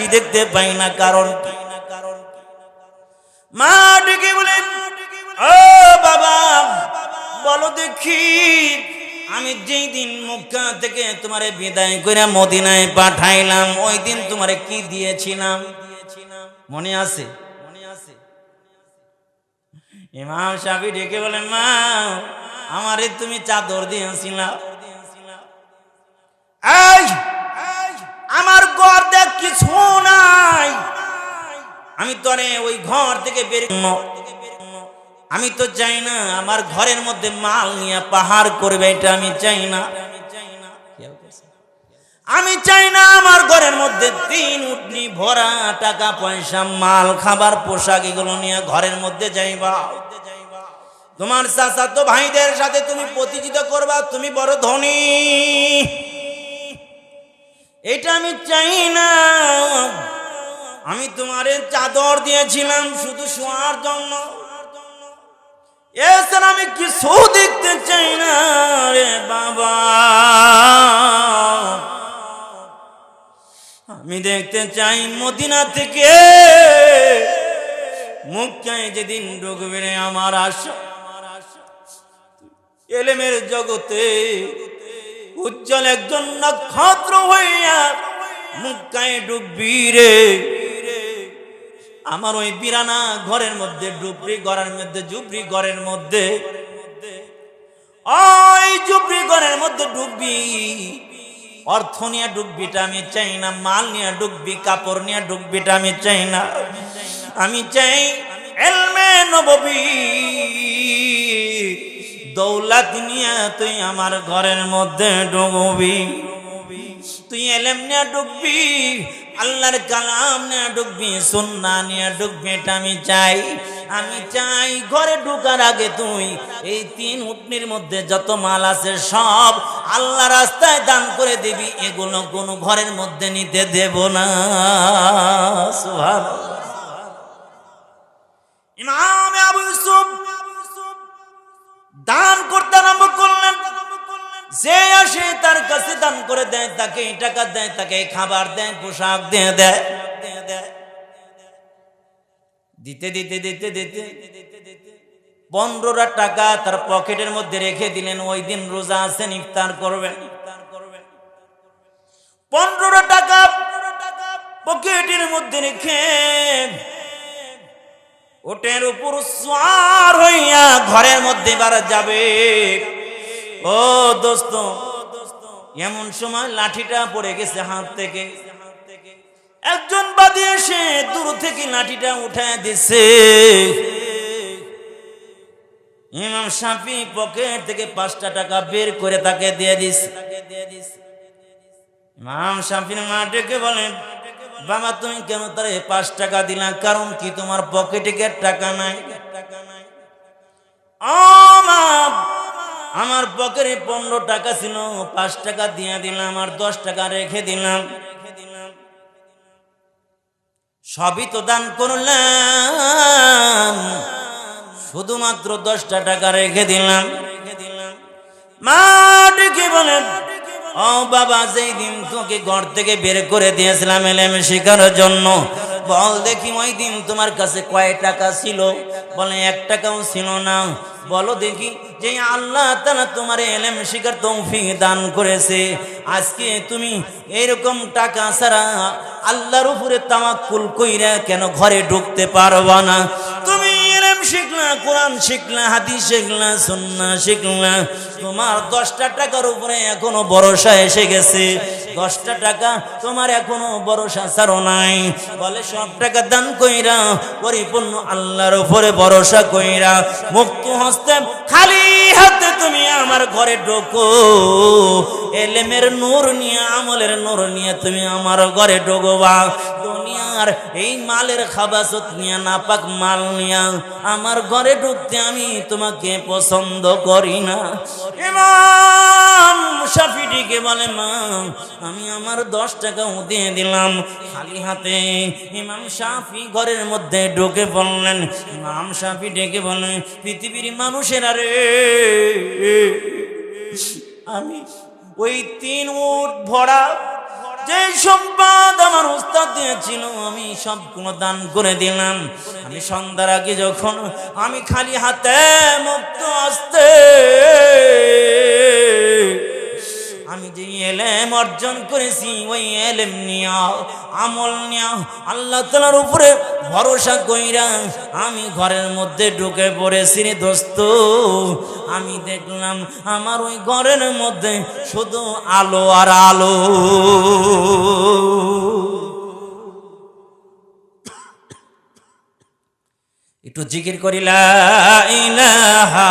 হাসি দেখতে পাই না, কারণ মা ডেকে বলেন, ও বাবা, বলো দেখি, আমি যেই দিন থেকে তোমারে বিদায় করে মদিনায় পাঠাইলাম, ওই দিন তোমারে কি দিয়েছিলাম? মনে আছে? ইমাম ডেকে বলেন, মা, আমারে তুমি চাদর দিয়েছিলাম আমার কিছু নাই। আমি তোরে ওই ঘর থেকে বের আমি তো চাই না, আমার ঘরের মধ্যে মাল নিয়ে পাহাড় করবে, এটা আমি চাই না। আমি চাই না আমার ঘরের মধ্যে তিন উটনি ভরা টাকা পয়সা, মাল, খাবার, পোশাক, এগুলো নিয়ে ঘরের মধ্যে যাইবা। তোমার চাচাতো ভাইদের সাথে তুমি প্রতিযোগিতা করবা, তুমি বড় ধনী। এটা আমি চাই না। আমি তোমারে চাদর দিয়েছিলাম শুধু শোয়ার জন্য। এছাড়া আমি কিছু দেখতে চাই না রে বাবা। আমি দেখতে চাই মদিনা থেকে। মুখ চাই যেদিন ঢুকবে আমার আশা। এলেমের জগতে উজ্জ্বল একজন নক্ষত্র হইয়া মুক্কায় ডুববি রে। আমার ওই বিরানা ঘরের মধ্যে, ডুবরি ঘরের মধ্যে, জুবরি ঘরের মধ্যে, ওই জুবরি ঘরের মধ্যে ডুববি। অর্থ নিয়ে ডুববিটা আমি চাই না, মাল নিয়ে ডুববি, কাপড় নিয়ে ডুববিটা আমি চাই না। আমি চাই এলমে নববী। দৌলত নিয়ে তুই আমার ঘরের মধ্যে ডুববি। তুই এলেম নিয়ে ডুববি, আল্লাহর কালাম নিয়ে ডুববি সুন্না নিয়ে ডুববি, এটা আমি চাই। আমি চাই ঘরে ঢুকার আগে তুই এই তিন উটনির মধ্যে যত মাল আছে সব আল্লাহ রাস্তায় দান করে দিবি। এগুলো কোনো ঘরের মধ্যে নিতে দেব না, সুবহানাল্লাহ। আসে তার কাছে দান করে দেয়, তাকে টাকা দেয়, তাকে খাবার দেয়, পোশাক দিয়ে দেয়। দিতে দিতে দিতে দিতে। পনেরোটা টাকা তার পকেটের মধ্যে রেখে দিলেন, ওই দিন রোজা আছেন ইফতার করবেন। পনেরোটা টাকা পকেটের মধ্যে রেখে ওটের উপর সোয়ার হইয়া ঘরের মধ্যে বার যাবে। ও দোস্ত এমন সময় লাঠিটা পড়ে গেছে হাত থেকে। একজন বাদী এসে দূর থেকে লাঠিটা উঠায় দিছে। ইমাম সাফি পকেট থেকে পাঁচটা টাকা বের করে তাকে দিয়ে দিছে। ইমাম সাফির মা ডেকে বলেন বাবা, তুমি কেন তার পাঁচ টাকা দিলা? কারণ কি তোমার পকেটে টাকা নাই? ও মা আমার পকেটে পনেরো টাকা ছিল, পাঁচ টাকা দিয়ে দিলাম আর দশ টাকা রেখে দিলাম। সবই তো দান করলাম, শুধুমাত্র দশটা টাকা রেখে দিলাম। মা ডেকে বলেন ও বাবা, যেই দিন তোকে ঘর থেকে বের করে দিয়েছিলাম এলেম শেখার জন্য, বল দেখি ওই দিন তোমার কাছে কয় টাকা ছিল? বলে, এক টাকাও ছিল না। বলো দেখি যে আল্লাহ তালা তোমার এলেম শিকার তৌফিক দান করেছে, আজকে তুমি এরকম টাকা ছাড়া আল্লাহর উপরে তামাক্কুল কইরা কেন ঘরে ঢুকতে পারবা না? শিখলা, কোরআন শিখলা, হাদিস শিখলা, সুন্না শিখলা। তোমার দশটা টাকার উপরে এখনও ভরসা এসে গেছে। দশটা টাকা তোমার এখনও ভরসা ছাড়ো নাই। বলে, সব টাকা দান কইরা, পরিপূর্ণ আল্লাহর উপরে ভরসা কইরা, মুক্ত হস্তে খালি হাতে তুমি আমার ঘরে ঢোকো। এলেমের নূর নিয়ে, আমলের নূর নিয়ে তুমি আমার ঘরে ঢোকবা। দুনিয়ার এই মালের খাবাসত নিয়ে, নাপাক মাল নিয়া আমার ঘরে ঢুকতে আমি তোমাকে পছন্দ করি না। ইমাম শাফিটিকে বলে, মা, আমি আমার দশ টাকা দিয়ে দিলাম, খালি হাতে। ইমাম শাফি ঘরের মধ্যে ঢুকে বললেন ইমাম শাফি ডেকে বলেন পৃথিবীর মানুষের আরে আমি ওই তিন উট ভরা যে সম্পদ আমার উস্তাদ দিয়েছিল, আমি সবগুলো দান করে দিলাম। আমি সন্ধ্যার আগে যখন আমি খালি হাতে মুক্ত আসতে আমি যে এলেম অর্জন করেছি, ওই এলেম নিয়া আমল নিয়াও। আল্লাহ তালার উপরে ভরসা কইরা আমি ঘরের মধ্যে ঢুকে পড়েছি রে দোস্ত। আমি দেখলাম আমার ওই ঘরের মধ্যে শুধু আলো আর আলো। একটু জিকির করিলা ইলাহা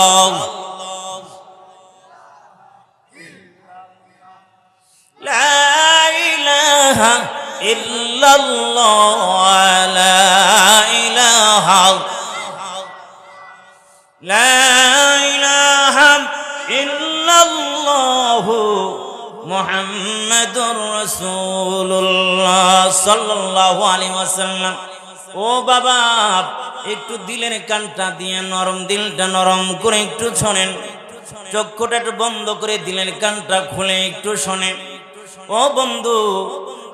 আলী ওয়াসাল্লাম, ও বাবা, একটু দিলের কানটা দিয়ে নরম, দিলটা নরম করে একটু শোনেন। চক্ষুটা একটু বন্ধ করে দিলের কানটা খুলে একটু শোনে ও বন্ধু,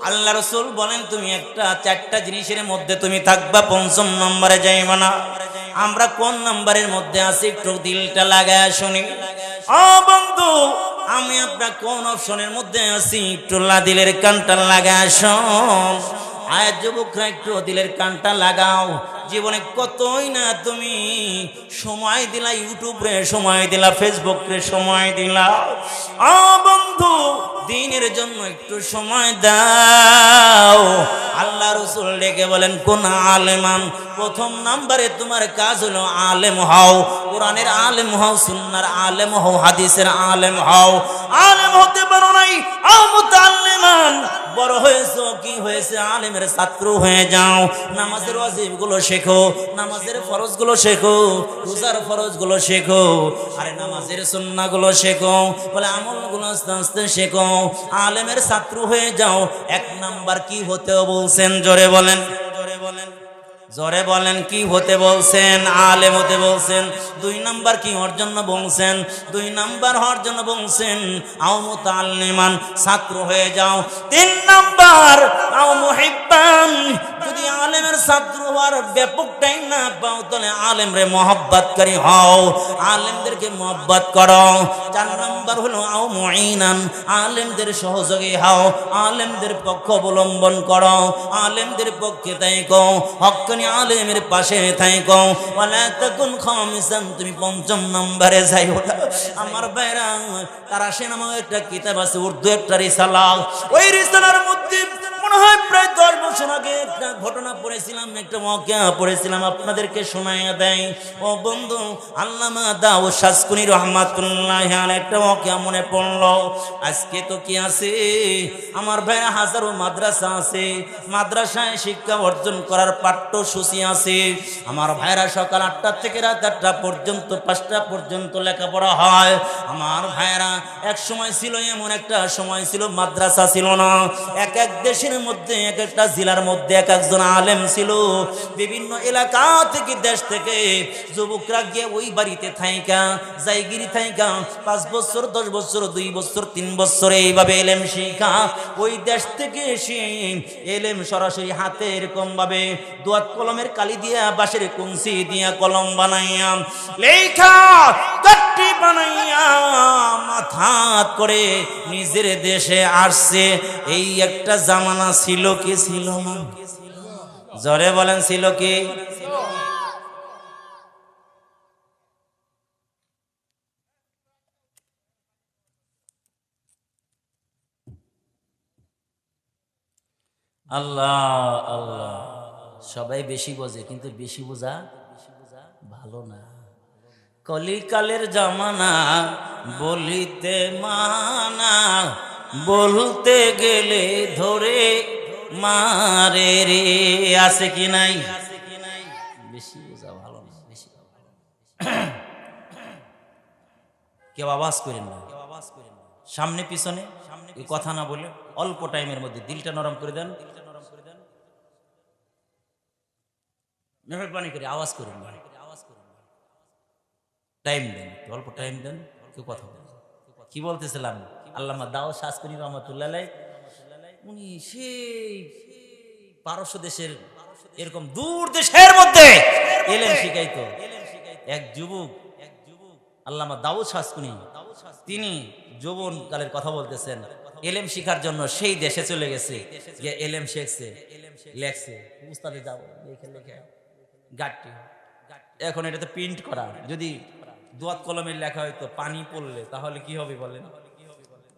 আল্লাহ রসুল বলেন, তুমি একটা, চারটা জিনিসের মধ্যে তুমি থাকবা, পঞ্চম নম্বরে যাইবা না। আমরা কোন নম্বরের মধ্যে আছি, একটু দিলটা লাগায় শুনি। ও বন্ধু, আমি আপনার কোন অপশনের মধ্যে আছি, একটু দিলের কানটা লাগায় শোন। আয় যুবকরা, একটু দিলের কানটা লাগাও। জীবনে কতই না তুমি সময় দিলা ইউটিউবে সময় দিলা ফেসবুকে সময় দিলা। ও বন্ধু, দিনের জন্য একটু সময় দাও। আল্লাহ রসুল ডেকে বলেন, কোন আলেমান প্রথম নাম্বারে তোমার কাজ হলো আলেম হও, কোরআনের আলেম হও, সুন্নার আলেম হও, হাদিসের আলেম হও। আলেম হতে পারো নাই আলেমান বড় হয়েছো, কি হয়েছে? আলেমের ছাত্র হয়ে যাও। নামাজের ওয়াজিবগুলো শেখো, নামাজের ফরজগুলো শেখো, রোজার ফরজগুলো শেখো, আরে নামাজের সুন্না গুলো শেখো, বলে আমলগুলো আস্তে আস্তে শেখো। আলেমের ছাত্র হয়ে যাও, এক নাম্বার কি হতে বলছেন? জোরে বলেন জোরে বলেন। জোরে বলেন, কি হতে বলছেন? আলেম হতে বলছেন, দুই নাম্বার কি হওয়ার জন্য বলছেন? দুই নাম্বার হওয়ার জন্য বলছেন, আও নেমান ছাত্র হয়ে যাও। তিন নাম্বার হওয়ার ব্যাপক টাইম না পাও, তাহলে আলেমরে মহব্বতকারী হও। আলেমদেরকে মহব্বত করো। চার নাম্বার হলো আও মুঈনান। আলেমদের সহযোগী হও, আলেমদের পক্ষ অবলম্বন করো। আলেমদের পক্ষে তাই থাইকো, হক্কানি আলেমের পাশে থাইকো। ওয়ালা তাকুন খামিসান, তুমি পঞ্চম নম্বরে যাইও না। আমার ভাইরা, তারা সে নামক একটা কিতাব আছে, উর্দু একটা রিসালা ওই রিসালার মধ্যে মনে হয় প্রায় দশ বছর আগে একটা ঘটনা পড়েছিলাম, একটা মকা পড়েছিলাম, আপনাদেরকে শোনাইয়া দেয় ও বন্ধু, আল্লামা দাও শাসকুনি রহমাতুল্লাহ একটা মকা মনে পড়ল। আজকে তো কি আছে? আমার ভাইরা হাজারো মাদ্রাসা আছে, মাদ্রাসায় শিক্ষা অর্জন করার পাঠ্যসূচি আছে। আমার ভাইরা সকাল আটটা থেকে রাত আটটা পর্যন্ত, পাঁচটা পর্যন্ত লেখাপড়া হয়। আমার ভাইরা, এক সময় ছিল এমন একটা সময় ছিল, মাদ্রাসা ছিল না। এক এক দেশের মধ্যে, এক একটা জেলার মধ্যে এক একজন আলেম ছিল। বিভিন্ন এলাকা থেকে, দেশ থেকে যুবকরা গিয়ে ওই বাড়িতে থাইকা, জায়গিরি থাইকা, পাঁচ বছর, দশ বছর, দুই বছর, তিন বছর এইভাবে এলেম শিখা। ওই দেশ থেকে এসে এলেম সরাসরি হাতে এরকম ভাবে দোয়াত কলমের কালি দিয়া, বাঁশের কুঞ্চি দিয়া কলম বানাইয়া, লেখা গাঠটি বানাইয়া মাথাত করে নিজের দেশে আসছে। এই একটা জামানা ছিল কি ছিল না? জরে বলেন, ছিল কি? আল্লাহ আল্লাহ। সবাই বেশি বোঝে, কিন্তু বেশি বোঝা ভালো না। কলিকালের জামানা বলিতে মানা বলতে গেলে ধরে মারে রে, আছে কি নাই? বেশি বোঝা ভালো না, বেশি। কেউ আওয়াজ করেন না। সামনে, পিছনে এই কথা না বলে অল্প টাইমের মধ্যে দিলটা নরম করে দেন। মেহরবানি করে আওয়াজ করুন টাইম দেন অল্প টাইম দেন, কেউ কথা বলেন কি বলতেছিলাম? আল্লামা দাও শাসকনি রহমতুল্লাহ উনি সেই পারস্য দেশের এরকম দূর দেশের মধ্যে এলেন শিখাইতো। এক যুবক এক যুবক আল্লামা দাউদ শাসকুনি তিনি যৌবন কালের কথা বলতেছেন। এলেম শিখার জন্য সেই দেশে চলে গেছে, গিয়ে এলেম শেখছে, লেখছে। উস্তাদে যাও গাঠটি এখন এটাতে প্রিন্ট করা। যদি দোয়াত কলমের লেখা হয়তো পানি পড়লে, তাহলে কি হবে বলেন?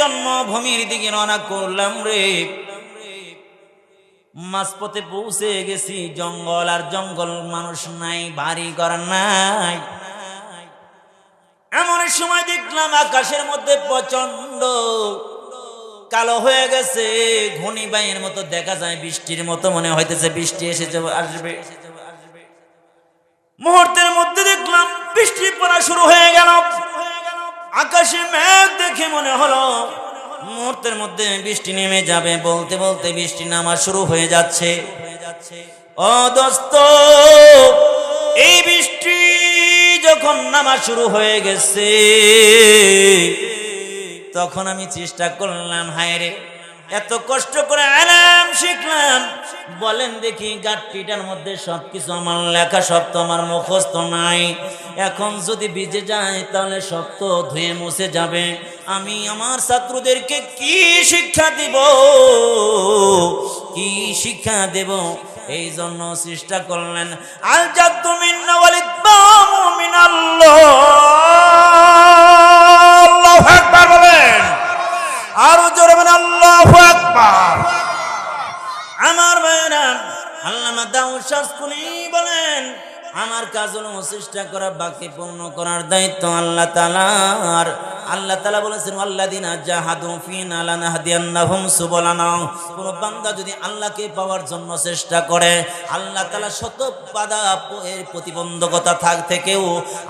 জন্মভূমির দিকে রওনা করলাম রে। মাঝপথে পৌঁছে গেছি, জঙ্গল আর জঙ্গল মানুষ নাই বাড়ি ঘর নাই। এমন সময় দেখলাম আকাশের মধ্যে প্রচণ্ড কালো হয়ে গেছে। ঘূর্ণি বাইয়ের মতো দেখা যায়, বৃষ্টির মতো মনে হইতেছে, বৃষ্টি এসে আসবে। মুহূর্তের মধ্যে দেখলাম বৃষ্টি পড়া শুরু হয়ে গেল। আকাশে মেঘ দেখে মনে হলো মুহূর্তের মধ্যে বৃষ্টি নেমে যাবে। বলতে বলতে বৃষ্টি নামা শুরু হয়ে যাচ্ছে। ও দোস্ত, এই বৃষ্টি যখন নামা শুরু হয়ে গেছে, তখন আমি চেষ্টা করলাম, হায় রে, এত কষ্ট করে আলাম শিখলাম। বলেন দেখি গাঠটিটার মধ্যে সবকিছু আমার লেখা সব তো আমার মুখস্থ নাই। এখন যদি ভিজে যায়, তাহলে সব তো ধুয়ে মুছে যাবে। আমি আমার ছাত্রদেরকে কি শিক্ষা দিব? কি শিক্ষা দেব? এই জন্য চেষ্টা করলেন। আল জাদ্দু মিন্না ওয়ালিদ্দামু মিনাল্লাহ। আল্লামা দাউদ শাসকুনি বলেন, আমার কাজ হলো চেষ্টা করা, বাকি পূর্ণ করার দায়িত্ব আল্লাহ তালার আল্লাহ তালা বলেছেন লানাহদিয়ান্নাহুম সুবলানা। কোন বান্দা যদি আল্লাহকে পাওয়ার জন্য চেষ্টা করে, আল্লাহ তালা শত বাধা এর প্রতিবন্ধকতা থাক থেকেও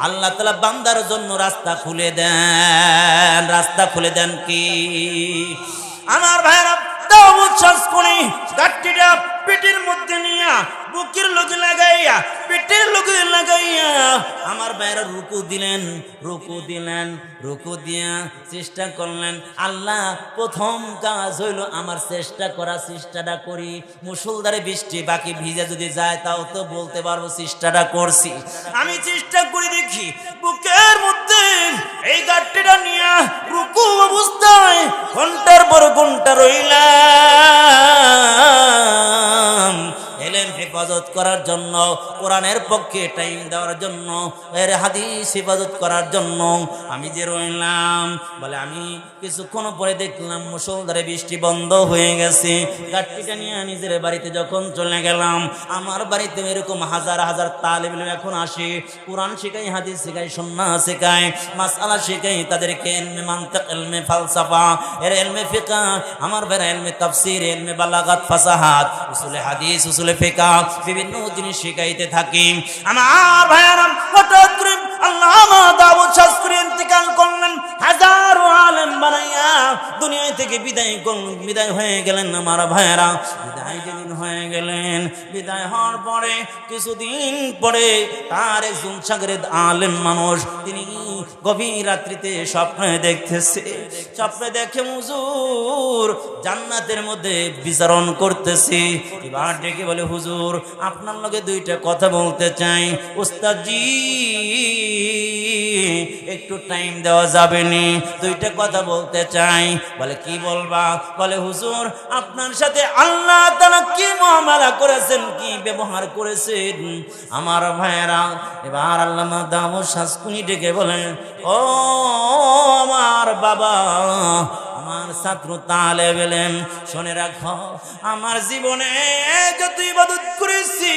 আল্লাহ তালা বান্দার জন্য রাস্তা খুলে দেন। রাস্তা খুলে দেন কি? আমার ভাইরা দাউদ শাসকুনি গাট্টিটা পেটের মধ্যে নিয়া বুকের লোকে লাগাইয়া পেটের লোকে লাগাইয়া আমার বাইরে রুকু দিলেন রুকু দিলেন, রুকু দিয়া চেষ্টা করলেন। আল্লাহ, প্রথম কাজ হইল আমার চেষ্টা করা, চেষ্টাটা করি। মুসলধারে বৃষ্টি বাকি ভিজে যদি যায়, তাও তো বলতে পারব চেষ্টাটা করছি। আমি চেষ্টা করে দেখি, বুকের মধ্যে এই গাড়িটা নিয়ে রুকু অবস্থায় ঘণ্টার পর ঘণ্টা রইলাম জন্য, কোরআনের পক্ষে টাইম দেওয়ার জন্য, এর হাদিস হেফাজত করার জন্য আমি যে রইলাম। বলে আমি কিছুক্ষণ পরে দেখলাম মুসলধারে বৃষ্টি বন্ধ হয়ে গেছে। গাঠটিটা নিয়ে নিজের বাড়িতে যখন চলে গেলাম, আমার বাড়িতে এরকম হাজার হাজার তালিব এখন আসে। কোরআন শেখাই হাদিস শেখাই সন্না শেখাই মাসালা শেখাই তাদেরকে এলমে মান্তাক এলমে ফালসাফা, এর এলমে ফিকা, আমার বেড়া এলমে তাফসির এলমে বালাগাত ফাসাহাত, উসুলে হাদিস, উসুলে ফিকা, বিভিন্ন জিনিস শেখাইতে থাকি। আমার ভাইয়ারাম হঠাৎ করে আল্লাহ দাউদ শাস্ত্রী ইন্তেকাল করলেন। আলেম বানাইয়া দুনিয়া থেকে বিদায় বিদায় হয়ে গেলেন আমার ভাইয়েরা। বিদায় যেদিন হয়ে গেলেন, বিদায় হওয়ার পরে, কিছুদিন পরে তার একজন সাগরের আলেম মানুষ, তিনি গভীর রাত্রিতে স্বপ্নে দেখতেছে। স্বপ্নে দেখে হুজুর জান্নাতের মধ্যে বিচারণ করতেছি। এবার ডেকে বলে, হুজুর, আপনার লগে দুইটা কথা বলতে চাই। উস্তাদজি একটু টাইম দেওয়া যাবে নি। দুইটা কথা বলতে চাই। বলে, কি বলবা? বলে, হুজুর, আপনার সাথে আল্লাহ তাআলা কি মুআমালা করেছেন, কি ব্যবহার করেছেন? আমার ভাইয়েরা, এবার আল্লামা দামু শাসকুনি ডেকে বলেন, ও আমার বাবা, আমার ছাত্র তালে বেলেন, শুনে রাখো, আমার জীবনে যত ইবাদত করেছি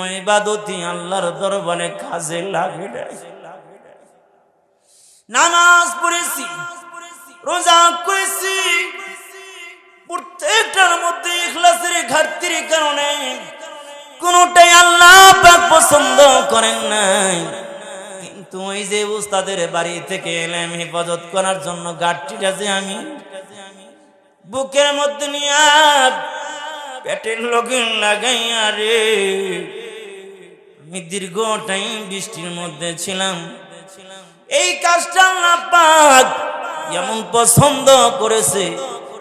কোন ইবাদতই আল্লাহর দরবারে কাজে লাগে। নামাজ পড়েছি, রোজা করেছি প্রত্যেকটার মধ্যে ইখলাসের ঘাটতির কারণে কোনটাই আল্লাহ পছন্দ করেন নাই কিন্তু ওই যে উস্তাদের বাড়ি থেকে এলাম হেফাজত করার জন্য গাঠটিটা যে আমি বুকের মধ্যে নিয়ে পেটের লগিন লাগাইয়া রে আমি দীর্ঘ টাইম বৃষ্টির মধ্যে ছিলাম। এই কাজটা আল্লাহ পাক এমন পছন্দ করেছে।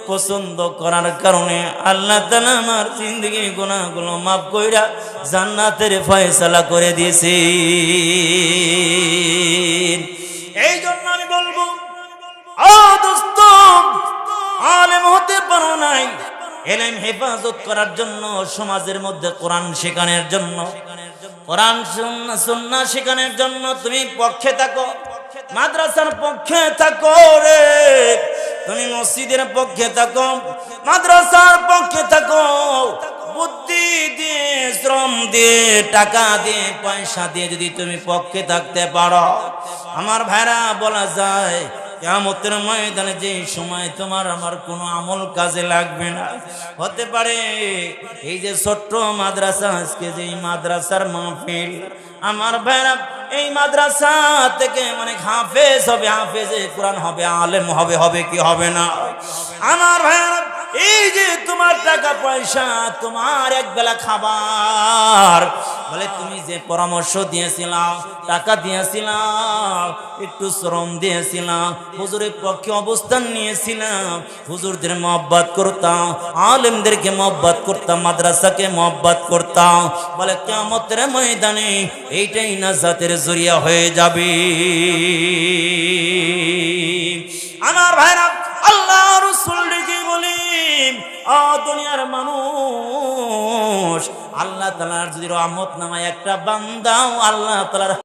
পছন্দ করার কারণে আল্লাহ আমার জিন্দগি গুণাগুলো মাফ কইরা জান্নাতের ফয়সালা করে দিয়েছে। এই জন্য আমি বলব আলেম হতে পারো নাই। এলেম হেফাজত করার জন্য, সমাজের মধ্যে কোরআন শেখানোর জন্য। কোরআন, সুন্না শেখানোর জন্য তুমি পক্ষে থাকো, মাদ্রাসার পক্ষে থাকো রে। তুমি মসজিদের পক্ষে থাকো, মাদ্রাসার পক্ষে থাকো। বুদ্ধি দিয়ে, শ্রম দিয়ে, টাকা দিয়ে, পয়সা দিয়ে যদি তুমি পক্ষে থাকতে পারো। আমার ভাইরা বলা যায় কেমতের ময়দানে যে সময় তোমার আমার কোনো আমল কাজে লাগবে না। হতে পারে এই যে ছোট্ট মাদ্রাসা, আজকে যে মাদ্রাসার মাহফিল, আমার ভাইরা, এই মাদ্রাসা থেকে মানে হাফেজ হবে, হাফেজে কোরআন হবে, আলেম হবে হবে কি হবে না? আমার ভাইরা, এই যে তোমার টাকা পয়সা, তোমার এক বেলা খাবার বলে, তুমি যে পরামর্শ দিয়েছিলাম, টাকা দিয়েছিলাম, একটু শ্রম দিয়েছিলাম, হুজুরের পক্ষে অবস্থান নিয়েছিলাম, হুজুরদের মহব্বত করতাম, আলেমদেরকে মহব্বত করতাম, মাদ্রাসাকে মহব্বত করতাম। বলে কেমতের ময়দানে এইটাই নাজাতের জরিয়া হয়ে যাবে। আমার ভাইরা, আল্লাহ রসুল ডেকে বলি আ দুনিয়ার মানুষ আল্লাহ তালার যদি রহমত নামায় একটা বান্দাও আল্লাহ তালার